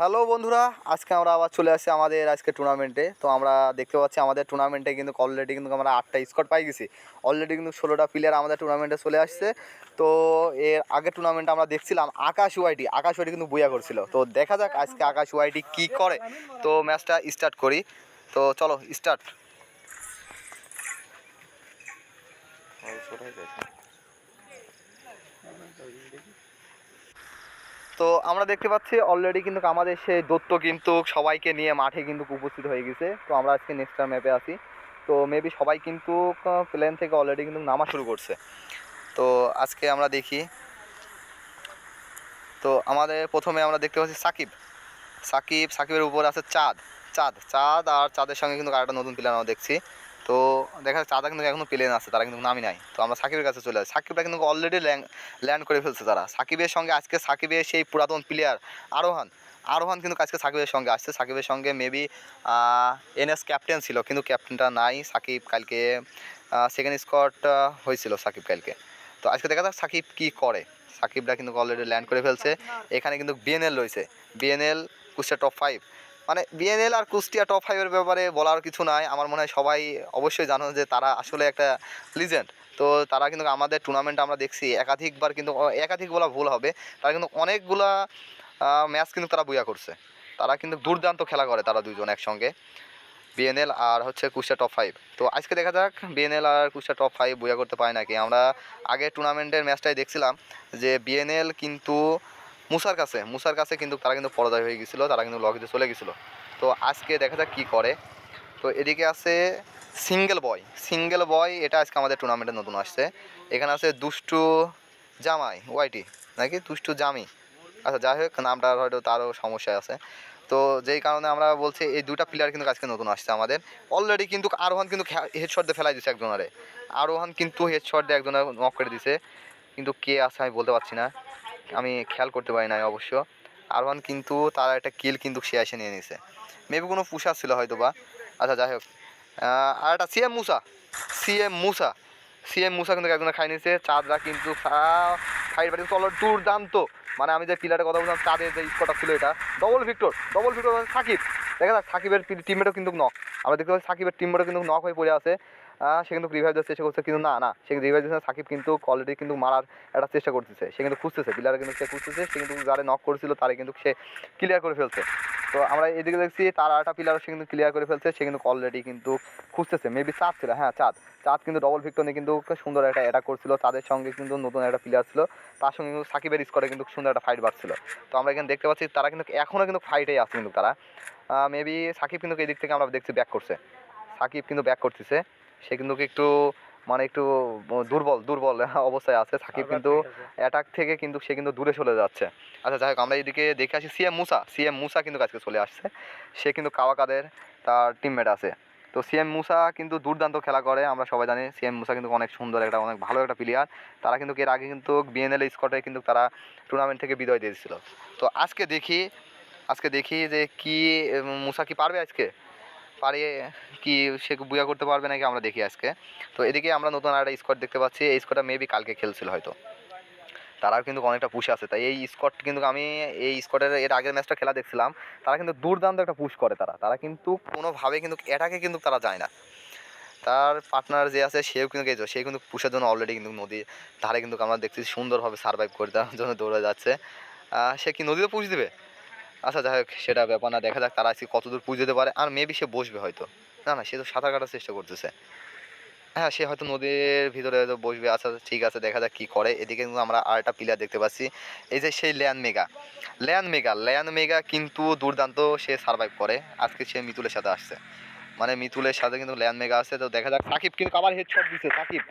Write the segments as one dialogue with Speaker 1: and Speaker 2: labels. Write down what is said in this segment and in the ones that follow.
Speaker 1: Hello বন্ধুরা, আজকে আমরা আবার চলে আসি আমাদের আজকে টুর্নামেন্টে তো আমরা দেখতে পাচ্ছি আমাদের টুর্নামেন্টে কিন্তু অলরেডি কিন্তু আমরা আটটা স্কট পাই গেছি। অলরেডি কিন্তু ষোলোটা প্লেয়ার আমাদের টুর্নামেন্টে চলে আসছে। তো এর আগের টুর্নামেন্টে আমরা দেখছিলাম আকাশ ওয়াইটি আকাশ ওয়াইটি কিন্তু বুয়া করছিল। তো দেখা যাক আজকে আকাশ ওয়াইটি কী করে। তো ম্যাচটা স্টার্ট করি। তো চলো স্টার্ট তো আমরা দেখতে পাচ্ছি অলরেডি কিন্তু আমাদের সেই দত্ত কিন্তু সবাইকে নিয়ে মাঠে কিন্তু উপস্থিত হয়ে গেছে। তো আমরা আজকে নেক্সট ম্যাপে আসি তো মেবি সবাই কিন্তু প্লেন থেকে অলরেডি কিন্তু নামা শুরু করছে। তো আজকে আমরা দেখি। তো আমাদের প্রথমে আমরা দেখতে পাচ্ছি সাকিব। সাকিব, সাকিবের উপর আছে চাঁদ। চাঁদ চাঁদ আর চাঁদের সঙ্গে কিন্তু আরেকটা নতুন প্লেয়ার আমরা দেখছি। তো দেখা যাচ্ছে চাঁদা কিন্তু এখনও প্লেন আছে, তারা কিন্তু নামি নাই। তো আমরা সাকিবের কাছে চলে আসি। সাকিবটা কিন্তু অলরেডি ল্যান্ড করে ফেলছে তারা। সাকিবের সঙ্গে আজকে সাকিবের সেই পুরাতন প্লেয়ার আরোহান। আরোহান কিন্তু আজকে সাকিবের সঙ্গে আসছে। সাকিবের সঙ্গে মেবি এনএস ক্যাপ্টেন ছিল, কিন্তু ক্যাপ্টেনটা নাই। সাকিব কালকে সেকেন্ড স্কট হয়েছিল সাকিব কালকে। তো আজকে দেখা যাক সাকিব কী করে। সাকিবরা কিন্তু অলরেডি ল্যান্ড করে ফেলছে। এখানে কিন্তু বিএনএল রয়েছে। বিএনএল কুষ্টিয়া টপ ফাইভ মানে বিএনএল আর কুষ্টিয়া টপ ফাইভের ব্যাপারে বলার কিছু নাই। আমার মনে হয় সবাই অবশ্যই জানো যে তারা আসলে একটা লিজেন্ড তো তারা কিন্তু আমাদের টুর্নামেন্ট আমরা দেখছি, একাধিকবার কিন্তু একাধিক বলা ভুল হবে। তারা কিন্তু অনেকগুলা ম্যাচ কিন্তু তারা বুয়া করছে। তারা কিন্তু দুর্দান্ত খেলা করে তারা দুজন একসঙ্গে। বিএনএল আর হচ্ছে কুষ্টিয়া টপ ফাইভ তো আজকে দেখা যাক বিএনএল আর কুষ্টিয়া টপ ফাইভ বুয়া করতে পারে নাকি। আমরা আগে টুর্নামেন্টের ম্যাচটাই দেখছিলাম যে বিএনএল কিন্তু মুসার কাছে মুসার কাছে কিন্তু তারা কিন্তু পরাজয় হয়ে গেছিল, তারা কিন্তু লগিতে চলে গেছিল। তো আজকে দেখা যাক কী করে। তো এদিকে আছে সিঙ্গেল বয় সিঙ্গেল বয় এটা আজকে আমাদের টুর্নামেন্টে নতুন আসছে। এখানে আছে দুষ্টু জামাই ওয়াইটি নাকি? দুষ্টু জামি। আচ্ছা যাই হোক, নামটা হয়তো তারও সমস্যা আছে। তো যেই কারণে আমরা বলছি, এই দুটা প্লেয়ার কিন্তু আজকে নতুন আসছে আমাদের। অলরেডি কিন্তু আরোহণ কিন্তু হেডশট দিয়ে ফেলাই দিছে একজনারে। আরোহণ কিন্তু হেডশট দিয়ে একজনের নক করে দিছে। কিন্তু কে আছে আমি বলতে পারছি না। আমি খেয়াল করতে পারি নাই অবশ্য। আরওয়ান কিন্তু তার একটা কিল কিন্তু সে এসে নিয়ে নিছে। মেবি কোনো পুষা ছিল হয়তো বা আচ্ছা যাই হোক। আর একটা CM Musa. CM Musa. CM Musa কিন্তু একজনে খাই নিছে। চাঁদরা কিন্তু দুর্দান্ত। মানে আমি যে প্লেয়ারের কথা বললাম চাঁদের যে স্কোরটা ছিল এটা। Double victor double victor Sakib. দেখা যাক, সাকিবের টিমমেটও কিন্তু নক আমরা দেখতে পাচ্ছি সাকিবের টিমমেটও কিন্তু নক হয়ে পড়ে আছে। সে কিন্তু রিভাইভ দেওয়ার চেষ্টা করছে, কিন্তু না না, সে রিভাইভ দিচ্ছে সাকিব কিন্তু অলরেডি কিন্তু মারার একটা চেষ্টা করতেছে। সে কিন্তু খুঁজতেছে প্লেয়ার কিন্তু সে খুঁজতেছে, সে কিন্তু যারা নক করেছিল তারে কিন্তু সে ক্লিয়ার করে ফেলছে। তো আমরা এদিকে দেখছি তার আরেকটা প্লেয়ার সে কিন্তু ক্লিয়ার করে ফেলছে, সে কিন্তু অলরেডি কিন্তু খুঁজতেছে মেবি চাঁদ ছিল হ্যাঁ চাঁদ। চাঁদ কিন্তু ডবল ভিক্টর নিয়ে কিন্তু সুন্দর একটা অ্যাটাক করছিল তাদের সঙ্গে কিন্তু নতুন একটা প্লেয়ার ছিল, তার সঙ্গে কিন্তু সাকিবের স্কোরে কিন্তু সুন্দর একটা ফাইট বাড়ছিল। তো আমরা এখানে দেখতে পাচ্ছি তারা কিন্তু এখনও কিন্তু ফাইটেই আছে কিন্তু তারা। মেবি সাকিব কিন্তু এই দিক থেকে আমরা দেখছি ব্যাক করছে। সাকিব কিন্তু ব্যাক করতেছে। সে কিন্তু একটু মানে একটু দুর্বল দুর্বল অবস্থায় আছে সাকিব কিন্তু অ্যাটাক থেকে কিন্তু সে কিন্তু দূরে চলে যাচ্ছে। আচ্ছা যাই হোক আমরা এদিকে দেখে আসি সিএম মুসা। সিএম মুসা কিন্তু আজকে চলে আসছে। সে কিন্তু কাওয়াকাদের তার টিমমেট আছে। তো সিএম মুসা কিন্তু দুর্দান্ত খেলা করে আমরা সবাই জানি সিএম মুসা কিন্তু অনেক সুন্দর একটা অনেক ভালো একটা প্লেয়ার তারা কিন্তু এর আগে কিন্তু বিএনএল স্কটে কিন্তু তারা টুর্নামেন্ট থেকে বিদায় দিয়েছিল। তো আজকে দেখি আজকে দেখি যে কি মুসা কি পারবে আজকে? পারে কি সে বুয়া করতে পারবে নাকি আমরা দেখি আজকে। তো এদিকে আমরা নতুন একটা স্কট দেখতে পাচ্ছি। এই স্কটটা মেবি কালকে খেলছিল হয়তো। তারাও কিন্তু অনেকটা পুষে আছে। তাই এই স্কট কিন্তু আমি এই স্কটের এর আগের ম্যাচটা খেলা দেখছিলাম। তারা কিন্তু দুর্দান্ত একটা পুশ করে তারা। তারা কিন্তু কোনোভাবে কিন্তু এটাকে কিন্তু তারা যায় না। তার পার্টনার যে আছে, সেও কিন্তু গেছে। সে কিন্তু পুষের জন্য অলরেডি কিন্তু নদীর ধারে কিন্তু আমরা দেখছি সুন্দরভাবে সার্ভাইভ করে তার জন্য দৌড়ে যাচ্ছে। সে কি নদীতে পুষ দিবে? আচ্ছা যাই হোক, সেটা ব্যাপার না, দেখা যাক তারা আজকে কতদূর পুষ দিতে পারে। আর মেবি সে বসবে হয়তো। না না, সে তো সাঁতার কাটার চেষ্টা করতেছে। হ্যাঁ সে হয়তো নদীর ভিতরে হয়তো বসবে। আচ্ছা ঠিক আছে, দেখা যাক কী করে। এদিকে কিন্তু আমরা আর একটা প্লেয়ার দেখতে পাচ্ছি। এই যে সেই ল্যান মেগা ল্যান মেগা ল্যান মেগা কিন্তু দুর্দান্ত সে সার্ভাইভ করে। আজকে সে মিতুলের সাথে আসছে। মানে মিতুলের সাথে কিন্তু ল্যান মেগা আছে। তো দেখা যাক, সাকিব কিন্তু আবার হেডশট দিছে, সাকিব।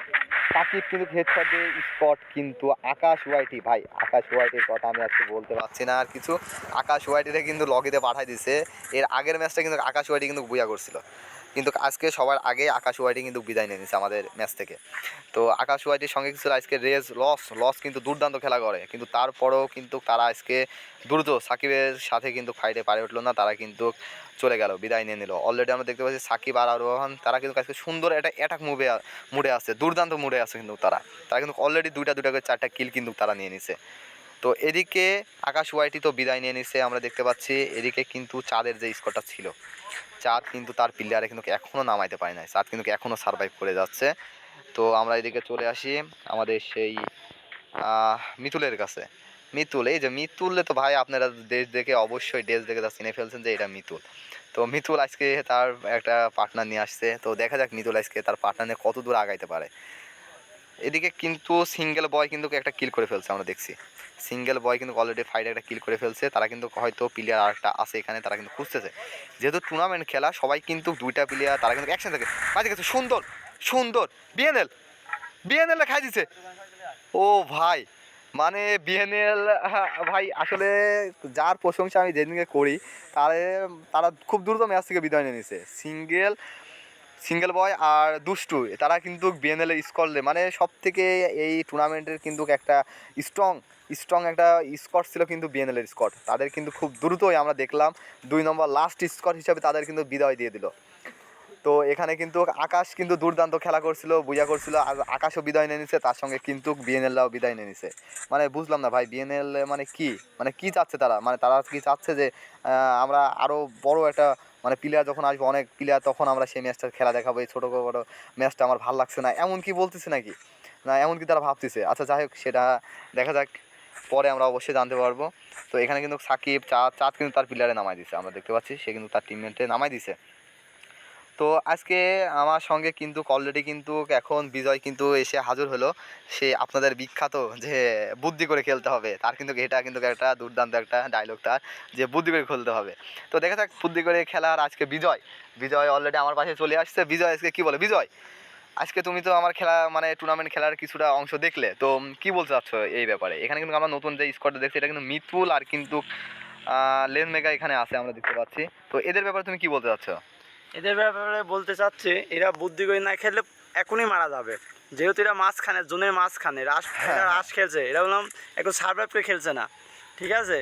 Speaker 1: সাকিব কিন্তু হেডশট দিয়ে স্পট কিন্তু আকাশ ওয়াইটি ভাই, আকাশ ওয়াইটির কথা আমি আজকে বলতে পারছি না। আর কিছু আকাশ ওয়াইটিতে কিন্তু লগিতে পাঠাই দিছে। এর আগের ম্যাচটা কিন্তু আকাশ ওয়াইটি কিন্তু বুয়া করছিল। কিন্তু আজকে সবার আগে আকাশ ওয়াইটি কিন্তু বিদায় নিয়ে নিছে আমাদের ম্যাচ থেকে। তো আকাশ ওয়াইটির সঙ্গে কিছু আজকে রেস লস লস কিন্তু দুর্দান্ত খেলা করে। কিন্তু তারপরেও কিন্তু তারা আজকে দ্রুত সাকিবের সাথে কিন্তু ফাইটে পারে উঠল না, তারা কিন্তু চলে গেল, বিদায় নিয়ে নিল। অলরেডি আমরা দেখতে পাচ্ছি সাকিব আর আরোহণ, তারা কিন্তু আজকে সুন্দর একটা অ্যাটাক মুভে মুডে আছে, দুর্দান্ত মুডে আছে কিন্তু তারা। তারা কিন্তু অলরেডি দুইটা দুইটা করে চারটা কিল কিন্তু তারা নিয়ে নিছে। তো এদিকে আকাশ ওয়াইটি তো বিদায় নিয়ে নিছে, আমরা দেখতে পাচ্ছি এদিকে কিন্তু চাঁদের যে স্কোরটা ছিল। চাঁদ কিন্তু তার প্লেয়ারে কিন্তু এখনও নামাইতে পারে নাই, চাঁদ কিন্তু এখনও সার্ভাইভ করে যাচ্ছে। তো আমরা এদিকে চলে আসি আমাদের সেই মিতুলের কাছে। মিতুল, এই যে মিতুলে তো ভাই আপনারা দেশ দেখে অবশ্যই দেশ দেখে তা চিনে ফেলছেন যে এটা মিতুল। তো মিতুল আজকে তার একটা পার্টনার নিয়ে আসছে, তো দেখা যাক মিতুল আজকে তার পার্টনার নিয়ে কত দূর আগাইতে পারে। এদিকে কিন্তু সিঙ্গেল বয় কিন্তু একটা কিল করে ফেলছে, আমরা দেখছি। সিঙ্গেল বয় কিন্তু অলরেডি ফাইটে একটা কিল করে ফেলছে, তারা কিন্তু হয়তো প্লেয়ার আরেকটা আছে এখানে, তারা কিন্তু খুঁজতেছে। যেহেতু টুর্নামেন্ট খেলা, সবাই কিন্তু দুইটা প্লেয়ার তারা কিন্তু একসাথে থাকে বাজে গেছে সুন্দর সুন্দর বিএনএল বিএনএল খাই দিছে। ও ভাই মানে বিএনএল ভাই, আসলে যার প্রশংসা আমি যেদিনকে করি, তারে, তারা খুব দ্রুত ম্যাচ থেকে বিদায় নিয়ে নিছে। সিঙ্গেল সিঙ্গেল বয় আর দুষ্টু, তারা কিন্তু বিএনএল স্কোরলে মানে সব থেকে এই টুর্নামেন্টের কিন্তু একটা স্ট্রং স্ট্রং একটা স্কট ছিল কিন্তু বিএনএল এর স্কট তাদের কিন্তু খুব দ্রুতই আমরা দেখলাম, দুই নম্বর লাস্ট স্কট হিসাবে তাদের কিন্তু বিদায় দিয়ে দিল। তো এখানে কিন্তু আকাশ কিন্তু দুর্দান্ত খেলা করছিল, বুঝা করছিল, আর আকাশও বিদায় নিয়ে নিছে, তার সঙ্গে কিন্তু বিএনএলরাও বিদায় নিয়ে নিছে। মানে বুঝলাম না ভাই বিএনএল মানে কি? মানে কি চাচ্ছে তারা? মানে তারা কি চাচ্ছে যে আমরা আরও বড় একটা মানে প্লেয়ার যখন আসবে, অনেক প্লেয়ার তখন আমরা সেই ম্যাচটার খেলা দেখাবো, এই ছোটো বড়ো ম্যাচটা আমার ভালো লাগছে না। এমন কি বলতেছে নাকি? না এমন কি তারা ভাবতেছে। আচ্ছা যাই হোক, সেটা দেখা যাক। পরে আমরা অবশ্যই জানতে পারব। তো এখানে কিন্তু সাকিব, চাঁদ চাঁদ কিন্তু তার প্লেয়ারে নামাই দিছে। আমরা দেখতে পাচ্ছি, সে কিন্তু তার টিমমেটে নামাই দিছে। তো আজকে আমার সঙ্গে কিন্তু অলরেডি কিন্তু এখন বিজয় কিন্তু এসে হাজির হলো। সে আপনাদের বিখ্যাত যে বুদ্ধি করে খেলতে হবে। তার কিন্তু এটা কিন্তু একটা দুর্দান্ত একটা ডায়লগ তার, যে বুদ্ধি করে খেলতে হবে। তো দেখা যাক বুদ্ধি করে খেলার আজকে বিজয়। বিজয় অলরেডি আমার পাশে চলে আসছে। বিজয় আজকে কি বলে? বিজয়, আজকে তুমি তো আমার খেলা মানে টুর্নামেন্ট খেলার কিছুটা অংশ দেখলে। তো কি বলতে চাচ্ছ এই ব্যাপারে? এখানে কিন্তু আমরা নতুন যে স্কোয়াডটা দেখছি, এটা কিন্তু মিতুল আর কিন্তু লেন মেগা এখানে আছে আমরা দেখতে পাচ্ছি। তো এদের ব্যাপারে তুমি কি বলতে চাচ্ছ?
Speaker 2: এদের ব্যাপারে বলতে চাচ্ছি এরা বুদ্ধি করে না খেললে এখনই মারা যাবে। যেহেতু এরা মাঝখানে জোনের মাঝখানে রাস এরা রাস খেলছে এরা বললাম একটু সার্ভাইভ করে খেলছে না ঠিক আছে?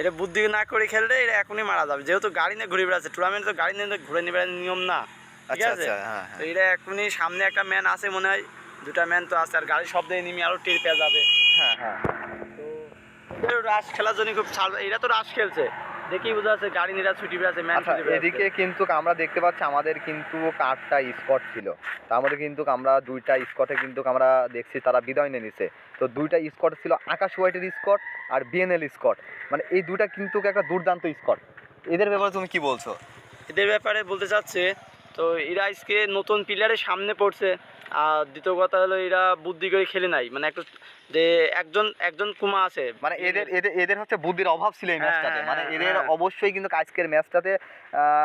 Speaker 2: এটা বুদ্ধি না করে খেললে এরা এখনই মারা যাবে। যেহেতু গাড়ি নিয়ে ঘুরে বেড়াচ্ছে টুর্নামেন্ট তো গাড়ি নিয়ে ঘুরে নিয়ে বেড়ানোর নিয়ম না ঠিক
Speaker 1: আচ্ছা
Speaker 2: আছে?
Speaker 1: আচ্ছা হ্যাঁ
Speaker 2: তো
Speaker 1: হ্যাঁ
Speaker 2: এরা এখনই সামনে একটা ম্যান আছে মনে হয় দুটা ম্যান তো আছে আর গাড়ির শব্দে নেমে আরও টের পেয়ে যাবে।
Speaker 1: হ্যাঁ হ্যাঁ
Speaker 2: তো রাস খেলার জন্য খুব এরা তো রাস খেলছে। দেখেই বোঝা যাচ্ছে গাড়ি নিয়ে ছুটি বেড়াচ্ছে ম্যান
Speaker 1: আচ্ছা এদিকে কিন্তু আমরা দেখতে পাচ্ছি আমাদের কিন্তু আটটা স্কট ছিল। তার মধ্যে কিন্তু আমরা দুইটা স্কটে কিন্তু আমরা দেখছি তারা বিদায় নিয়ে নিছে। তো দুইটা স্কট ছিল আকাশ হোয়াইটের স্কট আর বিএনএল স্কট। মানে এই দুইটা কিন্তু একটা দুর্দান্ত স্কট। এদের ব্যাপারে তুমি কি বলছো?
Speaker 2: এদের ব্যাপারে বলতে চাচ্ছে তো এরা আজকে নতুন প্লেয়ারের সামনে পড়ছে। আর দ্বিতীয় কথা হলো এরা বুদ্ধি করে খেলে নাই। মানে একটু যে একজন একজন কুমা আছে।
Speaker 1: মানে এদের এদের এদের হচ্ছে বুদ্ধির অভাব ছিল এই
Speaker 2: হ্যাঁ,
Speaker 1: ম্যাচটাতে। মানে
Speaker 2: হ্যাঁ,
Speaker 1: এদের
Speaker 2: হ্যাঁ।
Speaker 1: অবশ্যই কিন্তু আজকের ম্যাচটাতে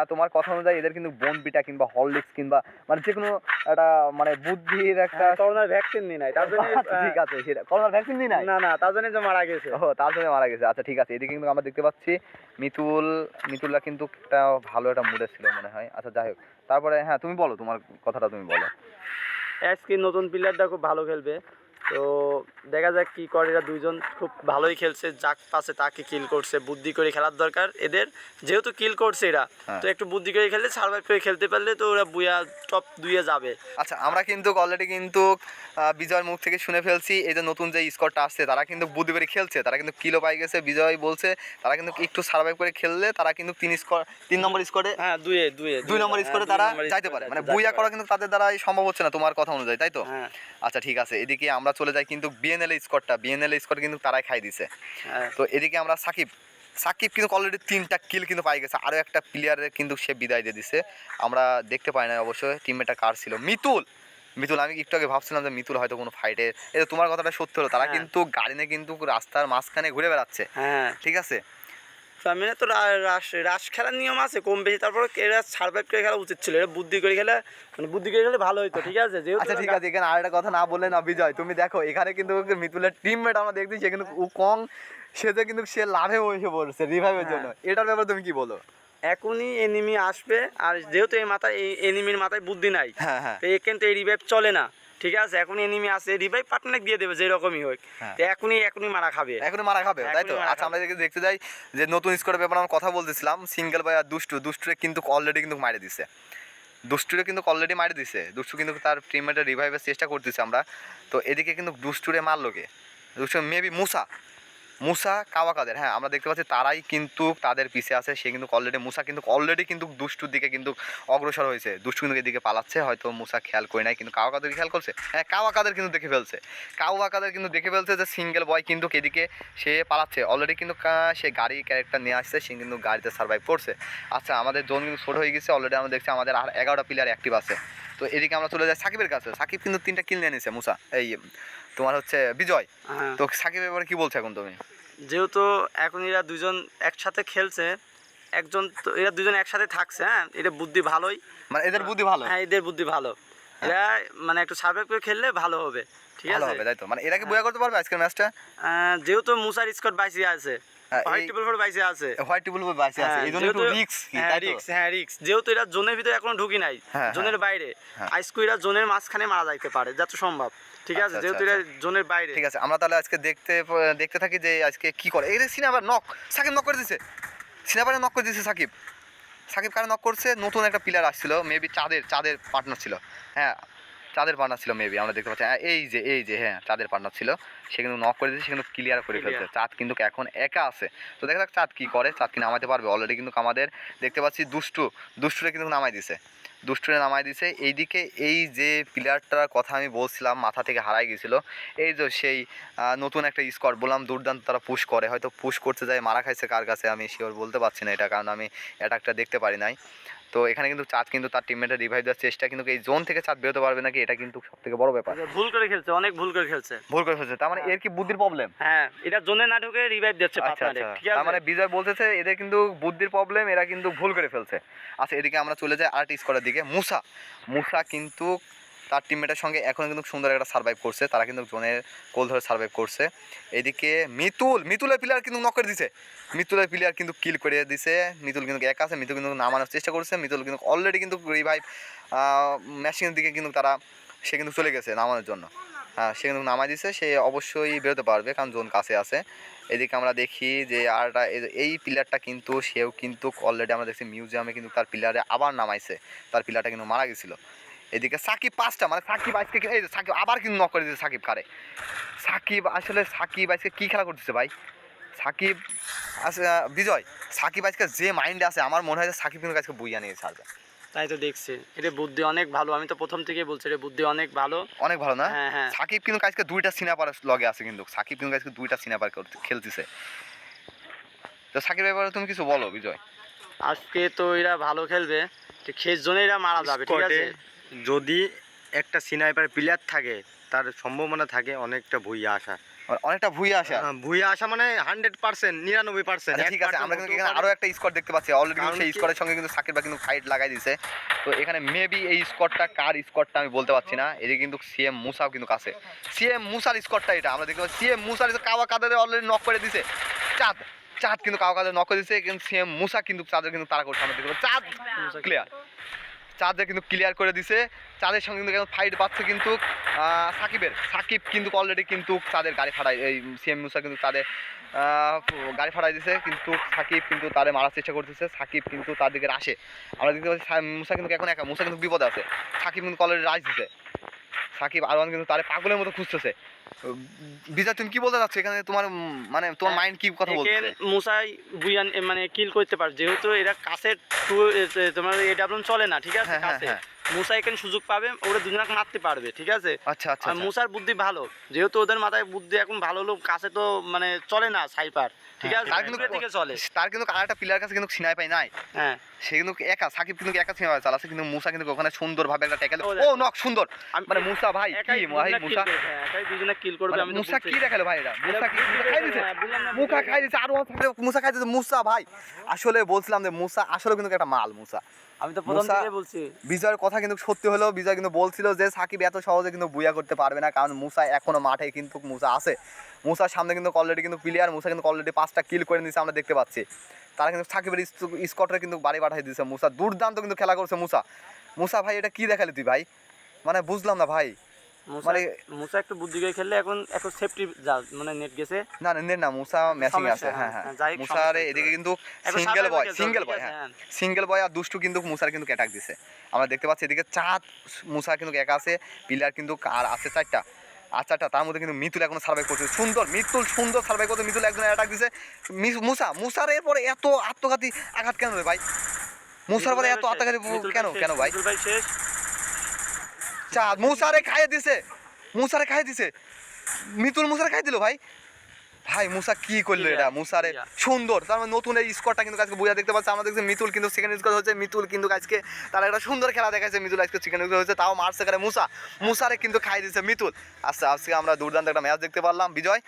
Speaker 1: তোমার কথা অনুযায়ী এদের কিন্তু বনবিটা কিংবা হরলিক্স কিংবা মানে যে কোনো একটা মানে বুদ্ধির একটা
Speaker 2: করোনার ভ্যাকসিন নিয়ে নাই। তার জন্য
Speaker 1: আচ্ছা, ঠিক আছে সেটা করোনার ভ্যাকসিন দিই নাই?
Speaker 2: না না তার জন্য যে মারা গেছে।
Speaker 1: ও তার জন্য মারা গেছে। আচ্ছা ঠিক আছে এদিকে কিন্তু আমরা দেখতে পাচ্ছি মিতুল মিতুলরা কিন্তু একটা ভালো একটা মুডে ছিল মনে হয়। আচ্ছা যাই হোক। তারপরে হ্যাঁ তুমি বলো তোমার কথাটা তুমি বলো।
Speaker 2: আজকে নতুন প্লেয়ারটা খুব ভালো খেলবে। তো দেখা যাক কি করে এরা দুইজন। খুব ভালোই খেলছে যাক পাশে তাকে কিল করছে। বুদ্ধি করে খেলার দরকার এদের যেহেতু কিল করছে এরা।
Speaker 1: হ্যাঁ।
Speaker 2: তো একটু বুদ্ধি করে খেললে সার্ভাইভ করে খেলতে পারলে তো ওরা বুয়া টপ দুইয়ে যাবে।
Speaker 1: আচ্ছা আমরা কিন্তু অলরেডি কিন্তু বিজয়ের মুখ থেকে শুনে ফেলছি এই যে নতুন যে স্কোরটা আসছে তারা কিন্তু বুদ্ধি করে খেলছে তারা কিন্তু কিলো পাই গেছে বিজয় বলছে তারা কিন্তু একটু সার্ভাইভ করে খেললে তারা কিন্তু তিন স্কোর তিন নম্বর স্কোরে
Speaker 2: হ্যাঁ দুয়ে দুয়ে
Speaker 1: দুই নম্বর
Speaker 2: হ্যাঁ,
Speaker 1: স্কোরে তারা
Speaker 2: নম্বর
Speaker 1: যাইতে পারে। মানে
Speaker 2: বুয়া
Speaker 1: করা কিন্তু তাদের দ্বারা সম্ভব হচ্ছে না তোমার কথা অনুযায়ী তাই তো?
Speaker 2: হ্যাঁ।
Speaker 1: আচ্ছা ঠিক আছে এদিকে আমরা চলে যাই কিন্তু বিএনএল স্কোরটা বিএনএল স্কোর কিন্তু তারাই খাই দিছে।
Speaker 2: হ্যাঁ।
Speaker 1: তো এদিকে আমরা সাকিব সাকিব কিন্তু অলরেডি তিনটা কিল কিন্তু পাই গেছে আরও একটা প্লেয়ারের কিন্তু সে বিদায় দিয়ে দিছে। আমরা দেখতে পাই না অবশ্যই টিমমেটটা কার ছিল। মিতুল মিতুল আমি একটু আগে ভাবছিলাম যে মিতুল হয়তো কোনো ফাইটে যে তোমার কথাটা সত্যি হলো তারা
Speaker 2: হ্যাঁ।
Speaker 1: কিন্তু গাড়ি নিয়ে কিন্তু রাস্তার মাঝখানে ঘুরে বেড়াচ্ছে।
Speaker 2: হ্যাঁ।
Speaker 1: ঠিক আছে?
Speaker 2: মানে তো রাস রাস খেলার নিয়ম আছে কম বেশি। তারপর এরা সার্ভাইভ করে খেলা উচিত ছিল। এরা বুদ্ধি করে খেলে মানে বুদ্ধি করে খেলে ভালো হতো ঠিক আছে? যেহেতু
Speaker 1: আচ্ছা ঠিক আছে এখানে আর একটা কথা না বললে না বিজয়। তুমি দেখো এখানে কিন্তু মিতুলের টিমমেট আমরা দেখছি সে কিন্তু কং সেতে কিন্তু সে লাভে বসে পড়ছে রিভাইভের জন্য। এটার ব্যাপারে তুমি কি বলো?
Speaker 2: এখনই এনিমি আসবে আর যেহেতু এই মাথায় এই এনিমির মাথায় বুদ্ধি নাই
Speaker 1: হ্যাঁ হ্যাঁ।
Speaker 2: তো এখান তো এই রিভাইভ চলে না। ঠিক আছে? এখন এনিমি আছে রিভাইভ পার্টনার দিয়ে দেবে যেরকমই হোক।
Speaker 1: হ্যাঁ।
Speaker 2: তো এখনই এখনই মারা খাবে।
Speaker 1: এখনই মারা খাবে তাই তো? আচ্ছা আমরা দেখতে যাই যে নতুন স্কোরের ব্যাপারে আমরা কথা বলতেছিলাম। সিঙ্গেল বাই আর দুষ্টু দুষ্টুরে কিন্তু অলরেডি কিন্তু মারে দিছে। দুষ্টুরে কিন্তু অলরেডি মারে দিছে। দুষ্টু কিন্তু তার টিমমেটের রিভাইভের চেষ্টা করতেছে আমরা। তো এদিকে কিন্তু দুষ্টুরে মারলো কে? দুষ্টু মেবি মুসা। মুসা কাওয়াকাদের হ্যাঁ আমরা দেখতে পাচ্ছি তারাই কিন্তু তাদের পিছে আছে, সে কিন্তু অলরেডি মুসা কিন্তু অলরেডি কিন্তু দুষ্টুর দিকে কিন্তু অগ্রসর হয়েছে, দুষ্টু কিন্তু এদিকে পালাচ্ছে, হয়তো মুসা খেয়াল করে নাই, কিন্তু কাওয়াকাদের খেয়াল করছে? হ্যাঁ কাওয়াকাদের কিন্তু দেখে ফেলছে, কাওয়াকাদের কিন্তু দেখে ফেলছে যে সিঙ্গেল বয় কিন্তু এদিকে সে পালাচ্ছে অলরেডি কিন্তু সে গাড়ি ক্যারেক্টার নিয়ে আসছে, সে কিন্তু গাড়িতে সার্ভাইভ করছে আচ্ছা আমাদের জোন কিন্তু ছোট হয়ে গেছে অলরেডি আমরা দেখছি আমাদের আর এগারোটা প্লেয়ার অ্যাক্টিভ আছে, তো এদিকে আমরা চলে যাই সাকিবের কাছে, সাকিব কিন্তু তিনটা কিল নিয়ে নিছে মুসা, এই তোমার হচ্ছে বিজয়।
Speaker 2: হ্যাঁ।
Speaker 1: তো সাকিব ব্যাপারে কি বলছো এখন তুমি?
Speaker 2: যেহেতু এখন এরা দুজন একসাথে খেলছে একজন তো এরা দুজন একসাথে থাকছে হ্যাঁ? এটা বুদ্ধি ভালোই।
Speaker 1: মানে এদের বুদ্ধি ভালো?
Speaker 2: হ্যাঁ এদের বুদ্ধি ভালো। এরা মানে একটু সার্ভাইভ করে খেললে ভালো হবে ঠিক
Speaker 1: ভালো
Speaker 2: আছে?
Speaker 1: হবে তাই তো? মানে এরা কি বয়া করতে পারবে আজকের ম্যাচটা
Speaker 2: যেহেতু মুসার স্কট বাইসি আছে
Speaker 1: হ্যাঁ,
Speaker 2: হোয়াইট টেবিল বাইসে আছে।
Speaker 1: হোয়াইট টেবিল বাইসে আছে। এই একটু রিক্স
Speaker 2: হ্যাঁ রিক্স হ্যাঁ রিক্স যেহেতু এরা জোনের ভিতরে এখনও ঢুকি নাই জোনের বাইরে। আইসকু এরা জোনের মাঝখানে মারা যাইতে পারে যত সম্ভব। ঠিক আছে?
Speaker 1: আচ্ছা,
Speaker 2: যেহেতু
Speaker 1: আচ্ছা,
Speaker 2: জোনের বাইরে।
Speaker 1: ঠিক আছে আমরা তাহলে আজকে দেখতে দেখতে থাকি যে আজকে কি করে। এই নক সাকিব নক করে দিছে। নক করে দিছে সাকিব। সাকিব কারে নক করছে? নতুন একটা প্লেয়ার আসছিল মেবি চাঁদের চাঁদের পার্টনার ছিল। হ্যাঁ চাঁদের পার্টনার ছিল মেবি আমরা দেখতে পাচ্ছি হ্যাঁ, এই যে এই যে হ্যাঁ চাঁদের পার্টনার ছিল সে কিন্তু নক করে দিয়েছে সে কিন্তু ক্লিয়ার করে ফেলছে। চাঁদ কিন্তু এখন একা আছে। তো দেখা যাক চাঁদ কি করে চাঁদ কি নামাতে পারবে? অলরেডি কিন্তু আমাদের দেখতে পাচ্ছি দুষ্টু দুষ্টুরে কিন্তু নামাই দিছে। দুষ্টুরে নামাই দিছে। এইদিকে এই যে প্লেয়ারটার কথা আমি বলছিলাম মাথা থেকে হারাই গেছিল। এই যে সেই নতুন একটা স্কোয়াড বললাম দুর্দান্ত তারা পুশ করে। হয়তো পুশ করতে যায় মারা খাইছে কার কাছে আমি শিওর বলতে পারছি না এটা কারণ আমি অ্যাটাকটা দেখতে পারি নাই। তো এখানে কিন্তু চাঁদ কিন্তু তার টিমমেটের রিভাইভ দেওয়ার চেষ্টা কিন্তু এই জোন থেকে চাঁদ বেরোতে পারবে নাকি? এটা কিন্তু সব থেকে বড় ব্যাপার।
Speaker 2: ভুল করে খেলছে অনেক ভুল করে খেলছে।
Speaker 1: ভুল করে খেলছে তার মানে এর কি বুদ্ধির প্রবলেম
Speaker 2: হ্যাঁ এটা জোনে না ঢুকে রিভাইভ দিচ্ছে
Speaker 1: আচ্ছা আচ্ছা।
Speaker 2: ঠিক আছে?
Speaker 1: তার মানে বিজয় বলতেছে এদের কিন্তু বুদ্ধির প্রবলেম এরা কিন্তু ভুল করে ফেলছে। আচ্ছা এদিকে আমরা চলে যাই আর্ট স্কোয়ারের দিকে। মুসা মুসা কিন্তু তার টিমমেটের সঙ্গে এখন কিন্তু সুন্দর একটা সার্ভাইভ করছে। তারা কিন্তু জোনের কোল ধরে সার্ভাইভ করছে। এদিকে মিতুল, মিতুলের প্লেয়ার কিন্তু নক করে দিছে। মিতুলের প্লেয়ার কিন্তু কিল করে দিছে। মিতুল কিন্তু এক আছে, মিতুল কিন্তু নামানোর চেষ্টা করছে। মিতুল কিন্তু অলরেডি কিন্তু রিভাইভ মেশিনের দিকে কিন্তু তারা, সে কিন্তু চলে গেছে নামানোর জন্য। হ্যাঁ সে কিন্তু নামাই দিছে, সে অবশ্যই বেরোতে পারবে কারণ জোন কাছে আছে। এদিকে আমরা দেখি যে আরটা এই প্লেয়ারটা কিন্তু, সেও কিন্তু অলরেডি আমরা দেখছি মিউজিয়ামে কিন্তু তার প্লেয়ারে আবার নামাইছে। তার প্লেয়ারটা কিন্তু মারা গেছিল। এদিকে সাকিব পাঁচটা মানে সাকিব আজকে এই যে সাকিব আবার কিন্তু নক করে দিয়েছে সাকিব কারে। সাকিব আসলে সাকিব আজকে কী খেলা করতেছে ভাই? সাকিব আচ্ছা বিজয় সাকিব আজকে যে মাইন্ডে আছে আমার মনে হয় যে সাকিব কিন্তু আজকে বুইয়া নিয়ে ছাড়বে।
Speaker 2: তাই তো দেখছি। এটা বুদ্ধি অনেক ভালো আমি তো প্রথম থেকেই বলছি এটা বুদ্ধি অনেক ভালো।
Speaker 1: অনেক ভালো না?
Speaker 2: হ্যাঁ হ্যাঁ।
Speaker 1: সাকিব কিন্তু আজকে দুইটা সিনেমার লগে আছে কিন্তু সাকিব কিন্তু আজকে দুইটা সিনেমার খেলতেছে। তো সাকিব এবারে তুমি কিছু বলো বিজয়।
Speaker 2: আজকে তো এরা ভালো খেলবে তো শেষ জনে এরা মারা যাবে ঠিক আছে?
Speaker 3: যদি একটা সিনাইপার প্লেয়ার থাকে তার সম্ভাবনা থাকে অনেকটা ভুইয়া আসা।
Speaker 1: অনেকটা ভুইয়া আসা?
Speaker 3: হ্যাঁ, ভুইয়া আসা মানে হান্ড্রেড পার্সেন্ট নিরানব্বই পার্সেন্ট
Speaker 1: আচ্ছা ঠিক আছে আমরা কিন্তু এখানে আরও একটা স্কোয়াড দেখতে পাচ্ছি। অলরেডি সেই স্কোয়াডের সঙ্গে কিন্তু সাকিব কিন্তু ফাইট লাগাই দিছে। তো এখানে মেবি এই স্কোয়াডটা কার স্কোয়াডটা আমি বলতে পারছি না। এদিকে কিন্তু সিএম মুসাও কিন্তু কাছে। সিএম মুসার স্কোয়াডটা এটা আমরা দেখতে পাচ্ছি। সিএম মুসার কাওয়া কাদের অলরেডি নক করে দিছে? চাঁদ। চাঁদ কিন্তু কাওয়া কাদের নক করে দিছে। কিন্তু সিএম মুসা কিন্তু চাঁদের কিন্তু তারা করছে। আমরা দেখতে পাচ্ছি চাঁদ ক্লিয়ার চাঁদের কিন্তু ক্লিয়ার করে দিছে। চাঁদের সঙ্গে কিন্তু ফাইট পাচ্ছে কিন্তু সাকিবের। সাকিব কিন্তু অলরেডি কিন্তু চাঁদের গাড়ি ফাটাই এই সিএম মুসা কিন্তু তাদের গাড়ি ফাটাই দিছে। কিন্তু সাকিব কিন্তু তাদের মারার চেষ্টা করতেছে। সাকিব কিন্তু তার দিকে আসে আমরা দেখতে পাচ্ছি মুসা কিন্তু এখন একা। মুসা কিন্তু বিপদে আছে। সাকিব কিন্তু অলরেডি রাজ দিছে। সাকিব আরওয়ান কিন্তু তারে পাগলের মতো খুঁজতেছে। বিজয় তুমি কি বলতে চাচ্ছ? এখানে তোমার মানে তোমার
Speaker 2: হ্যাঁ,
Speaker 1: মাইন্ড কি কথা বলছে
Speaker 2: মুসাই বুয়ান মানে কিল করতে পারে। যেহেতু এরা কাছে তোমার এই ডাবলন চলে না ঠিক আছে?
Speaker 1: হ্যাঁ, হ্যাঁ,
Speaker 2: কাছে।
Speaker 1: হ্যাঁ।
Speaker 2: মুসা এখানে সুযোগ পাবে? ওরা দুজনকে মারতে পারবে ঠিক আছে?
Speaker 1: আচ্ছা আচ্ছা
Speaker 2: আর
Speaker 1: আচ্ছা।
Speaker 2: মুসার বুদ্ধি ভালো। যেহেতু ওদের মাথায় বুদ্ধি এখন ভালো হলো কাছে তো মানে চলে না সাইপার ঠিক
Speaker 1: হ্যাঁ,
Speaker 2: আছে?
Speaker 1: তার কিন্তু
Speaker 2: থেকে চলে।
Speaker 1: তার কিন্তু আরেকটা প্লেয়ার কাছে কিন্তু সিনাই পাই নাই।
Speaker 2: হ্যাঁ।
Speaker 1: সে কিন্তু একা সাকিব কিন্তু একা সিনেমা চালাচ্ছে কিন্তু মুসা কিন্তু ওখানে সুন্দরভাবে একটা ট্যাকেল
Speaker 2: ও
Speaker 1: ও নক সুন্দর। মানে মুসা ভাই কি ভাই মুসা
Speaker 2: হ্যাঁ, একাই দুজনে কিল করবে
Speaker 1: মানে
Speaker 2: আমি
Speaker 1: মুসা কি দেখাল ভাই এটা মুসা কি খাই দিছে?
Speaker 2: হ্যাঁ,
Speaker 1: মুখা খাই দিছে আর মুসা খাই দিছে মুসা ভাই। আসলে বলছিলাম যে মুসা আসলে কিন্তু একটা মাল মুসা।
Speaker 2: আমি তো প্রথম থেকে বলছি।
Speaker 1: বিজয়ের কথা কিন্তু সত্যি হলো বিজয় কিন্তু বলছিল যে সাকিব এত সহজে কিন্তু বুয়া করতে পারবে না কারণ মুসা এখনও মাঠে কিন্তু মুসা আছে। মুসার সামনে কিন্তু অলরেডি কিন্তু প্লেয়ার মুসা কিন্তু অলরেডি পাঁচটা কিল করে নিয়েছে আমরা দেখতে পাচ্ছি। তারা কিন্তু সাকিবের স্কটরে কিন্তু বাড়ি পাঠাই দিয়েছে মুসা। দুর্দান্ত কিন্তু খেলা করছে মুসা। মুসা ভাই এটা কি দেখালি তুই ভাই? মানে বুঝলাম না ভাই। মানে-
Speaker 2: মুসা একটু বুদ্ধি করে খেললে এখন এখন সেফটি মানে নেট গেছে।
Speaker 1: না না নে না মুসা ম্যাচিং আছে হ্যাঁ
Speaker 2: হ্যাঁ,
Speaker 1: হ্যাঁ। মুসার
Speaker 2: সমস্যা
Speaker 1: এদিকে কিন্তু সিঙ্গেল বয় সিঙ্গেল বয় হ্যাঁ।
Speaker 2: হ্যাঁ।
Speaker 1: সিঙ্গেল বয় আর দুষ্টু কিন্তু মুসার কিন্তু অ্যাটাক দিছে। আমরা দেখতে পাচ্ছি এদিকে চাঁদ মুসা কিন্তু একা আছে পিলার কিন্তু আর আছে চারটা আচ্ছা আচ্ছা তার মধ্যে কিন্তু মিতুল এখনও সার্ভাইভ করছে। সুন্দর মিতুল সুন্দর সার্ভাইভ করছে মিতুল একজন অ্যাটাক দিছে। মিস- মুসা মুসার এরপরে এত আত্মঘাতী আঘাত কেন রে ভাই? মুসার পরে এত আত্মঘাতী কেন কেন ভাই?
Speaker 2: ভাই শেষ।
Speaker 1: চাঁদ। মুসারে খাইয়ে দিছে। মুসারে খাইয়ে দিছে। মিতুল মুসারে খাই দিল ভাই। ভাই মুসা কি করল এটা? মুসারে সুন্দর। তার মানে নতুন এই স্কোরটা কিন্তু আজকে বুঝা দেখতে পাচ্ছি। আমরা দেখছি মিতুল কিন্তু সেকেন্ড স্কোর হচ্ছে মিতুল কিন্তু আজকে তার একটা সুন্দর খেলা দেখাচ্ছে মিতুল আজকে সেকেন্ড স্কোর হচ্ছে তাও মারছে করে মুসা। মুসারে কিন্তু খাই দিছে মিতুল। আচ্ছা আজকে আমরা দুর্দান্ত একটা ম্যাচ দেখতে পারলাম বিজয়।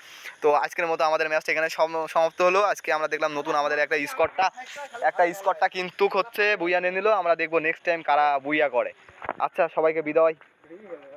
Speaker 1: তো আজকের মতো আমাদের ম্যাচটা এখানে সম- সমাপ্ত হলো। আজকে আমরা দেখলাম নতুন আমাদের একটা স্কোরটা একটা স্কোরটা কিন্তু হচ্ছে বুইয়া নিয়ে নিল। আমরা দেখব নেক্সট টাইম কারা বুইয়া করে। আচ্ছা সবাইকে বিদায়। những người